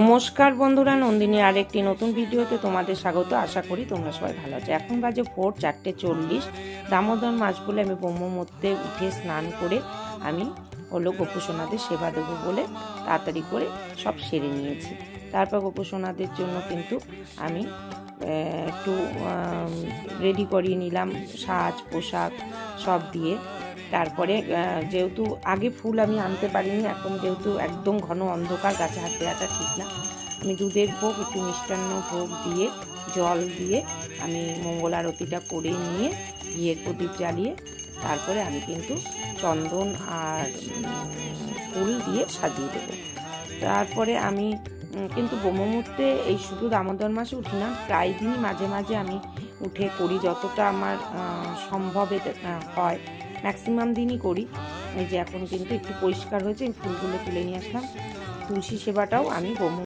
নমস্কার বন্ধুরা নন্দিনী আরেকটি নতুন ভিডিওতে তোমাদের স্বাগত। আশা করি তোমরা সবাই ভালো আছো। এখন বাজে ভোর চারটে চল্লিশ। দামোদর মাছ বলে আমি মধ্যে উঠে স্নান করে আমি হলো গোপুসোনাদের সেবা দেবো বলে তাড়াতাড়ি করে সব সেরে নিয়েছি। তারপর গোপুসোনাদের জন্য কিন্তু আমি একটু রেডি করিয়ে নিলাম, সাজ, পোশাক সব দিয়ে। তারপরে যেহেতু আগে ফুল আমি আনতে পারিনি, এখন যেহেতু একদম ঘন অন্ধকার, গাছে হাত দেওয়াটা ঠিক না, আমি দুধের ভোগ, একটু মিষ্টান্ন ভোগ দিয়ে, জল দিয়ে আমি মঙ্গল আরতিটা করে নিয়ে, ঘিয়ের প্রদীপ জ্বালিয়ে, তারপরে আমি কিন্তু চন্দন আর ফুল দিয়ে সাজিয়ে দেবো। তারপরে আমি কিন্তু ব্রহ্মমূর্তে এই শুধু দামোদর মাসে উঠি না, প্রায় দিনই মাঝে মাঝে আমি উঠে করি যতটা আমার সম্ভব হয়। ম্যাক্সিমাম দিনই করি। এই যে এখন কিন্তু একটু পরিষ্কার হয়েছে ফুলগুলো তুলে নিয়ে আসলাম। তুলসী সেবাটাও আমি ব্রহ্ম